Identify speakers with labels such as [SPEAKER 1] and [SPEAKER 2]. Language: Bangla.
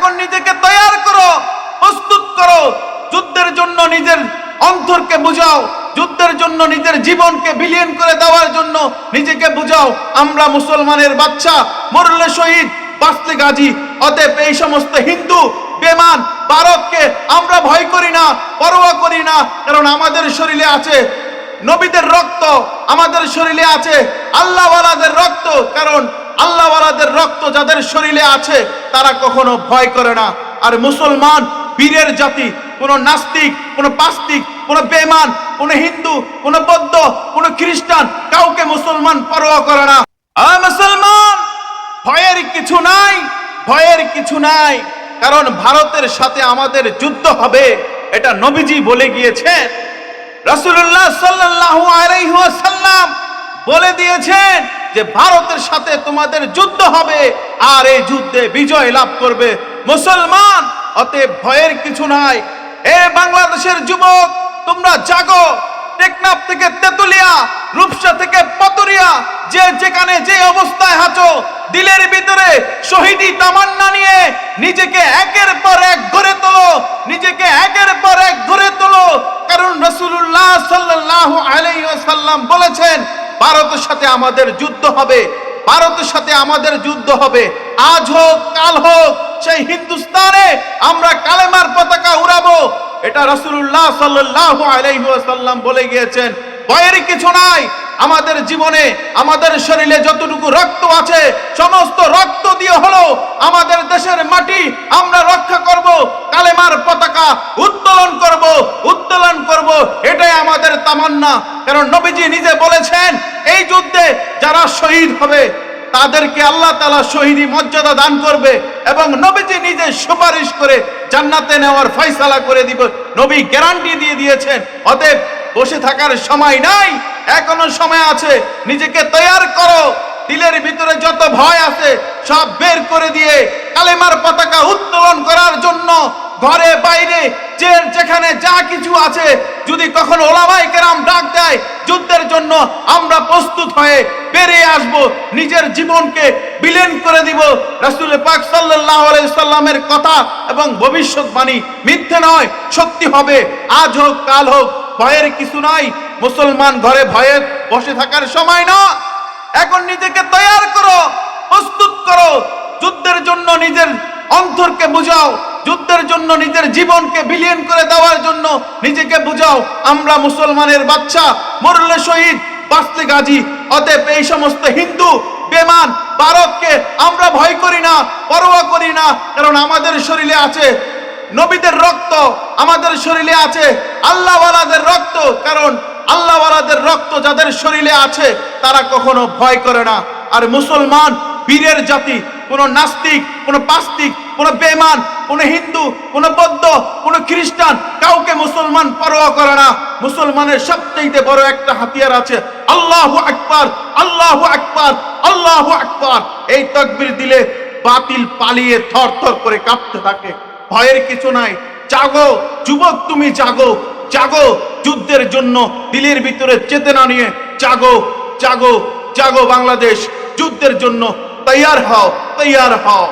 [SPEAKER 1] এখন নিজেকে তৈয়ার করো, প্রস্তুত করো। যুদ্ধের জন্য নিজের অন্তরকে বুঝাও, যুদ্ধের জন্য নিজের জীবনকে বিলীন করে দেওয়ার জন্য নিজেকে বুঝাও। আমরা মুসলমানের বাচ্চা, মরলে শহীদ বাঁচতে গাজী। অতএব এই সমস্ত হিন্দু বেমান ভারতকে আমরা ভয় করি না, পরোয়া করি না, কারণ আমাদের শরীরে আছে নবীদের রক্ত, আমাদের শরীরে আছে আল্লাহওয়ালাদের রক্ত, কারণ আল্লাহওয়ালাদের রক্ত যাদের শরীরে আছে, তারা কখনো ভয় করে না। আর মুসলমান, বীরের জাতি, কোনো নাস্তিক, কোনো পাস্তিক, কোনো বেমান কোনো হিন্দু, কোনো বৌদ্ধ, কোনো খ্রিস্টান, কাউকে মুসলমান পরোয়া করে না। মুসলমান, ভয়ের কিছু নাই, ভয়ের কিছু নাই। কারণ ভারতের সাথে আমাদের যুদ্ধ হবে, এটা নবীজি বলে গিয়েছেন। রাসূলুল্লাহ সাল্লাল্লাহু আলাইহি ওয়াসাল্লাম বলে দিয়েছেন যে ভারতের সাথে তোমাদের যুদ্ধ হবে, আর এই যুদ্ধে বিজয় লাভ করবে মুসলমান। অতএব ভয়ের কিছু নাই। এ বাংলাদেশের যুবক, তোমরা জাগো। টেকনাফ থেকে তেতুলিয়া, রূপসা থেকে পতরিয়া, যে যেখানে যে অবস্থায় আছো, দিলের ভিতরে শহীদি তামান্না নিয়ে নিজেকে একের পর এক গড়ে তোলো, নিজেকে একের পর এক গড়ে তোলো। কারণ রসুল্লাহ সাল্লাহ আলাইসাল্লাম বলেছেন ভারতের সাথে আমাদের যুদ্ধ হবে, ভারতের সাথে আমাদের যুদ্ধ হবে। আজ হোক, কাল হোক, সেই হিন্দুস্তানে আমরা কালেমার পতাকা উড়াবো। এটা রসুল্লাহ সাল্লাহ আলাইসাল্লাম বলে গিয়েছেন, ভয়ের কিছু নাই। আমাদের জীবনে, আমাদের শরীরে যতটুকু রক্ত আছে, সমস্ত রক্ত দিয়ে হলো আমাদের দেশের মাটি আমরা রক্ষা করব কালেমার পতাকা উত্তোলন করব উত্তোলন করব এটাই তামান্না কারণ নবীজি নিজে বলেছেন, এই যুদ্ধে যারা শহীদ হবে, তাদেরকে আল্লাহ তালা শহীদি মর্যাদা দান করবে এবং নবীজি নিজে সুপারিশ করে জান্নাতে নেওয়ার ফয়সালা করে দিব। নবী গ্যারান্টি দিয়ে দিয়েছেন, অতএব বসে থাকার সময় নাই, এখনও সময় আছে, নিজেকে তৈয়ার করো, দিলের ভিতরে যত ভয় আছে, সব বের করে দিয়ে কালেমার পতাকা উত্তোলন করার জন্য ঘরে, বাইরে যে যেখানে যা কিছু আছে, যদি কখনো ওলামাই কেরাম ডাক দেয়, যুদ্ধের জন্য আমরা প্রস্তুত হয়ে বেরিয়ে আসব, নিজের জীবনকে বিলীন করে দিব। রাসূল পাক আলাইহি সাল্লামের কথা এবং ভবিষ্যৎবাণী মিথ্যে নয়, সত্যি হবে। আজ হোক, কাল হোক, ভয়ের কিছু নাই। মুসলমান ঘরে ভয়ে বসে থাকার সময় না। এখন নিজেকে তৈয়ার করো, প্রস্তুত করো। যুদ্ধের জন্য নিজের অন্তরকে বুঝাও। যুদ্ধের জন্য নিজের জীবনকে বিলীন করে দেওয়ার জন্য নিজেকে বুঝাও, আমরা মুসলমানের বাচ্চা, মরলে শহীদ বাঁচতে গাজী। অতএব এই সমস্ত হিন্দু বেমান ভারতকে আমরা ভয় করি না, পরোয়া করি না, কারণ আমাদের শরীরে আছে নবীদের রক্ত, আমাদের শরীরে আছে আল্লাহওয়ালাদের রক্ত, কারণ আল্লাহওয়ালাদের রক্ত যাদের শরীরে আছে, তারা কখনো ভয় করে না। আর মুসলমান, বীরের জাতি, কোনো নাস্তিক, কোনো পাস্তিক, কোনো বেমান কোনো হিন্দু, কোনো বৌদ্ধ, কোনো খ্রিস্টান কাউকে মুসলমান পরোয়া করে না। মুসলমানের সবচেয়ে বড় একটা হাতিয়ার আছে, আল্লাহু আকবার আল্লাহু আকবার আল্লাহু আকবার। এই তকবির দিলে বাতিল পালিয়ে থর থর করে কাঁপতে থাকে। ভয়ের কিছু নাই। জাগো, যুবক তুমি জাগো জাগো। যুদ্ধের জন্য দিলের ভিতরে চেতনা নিয়ে জাগো জাগো জাগো বাংলাদেশ। যুদ্ধের জন্য তৈয়ার হও তৈয়ার হও।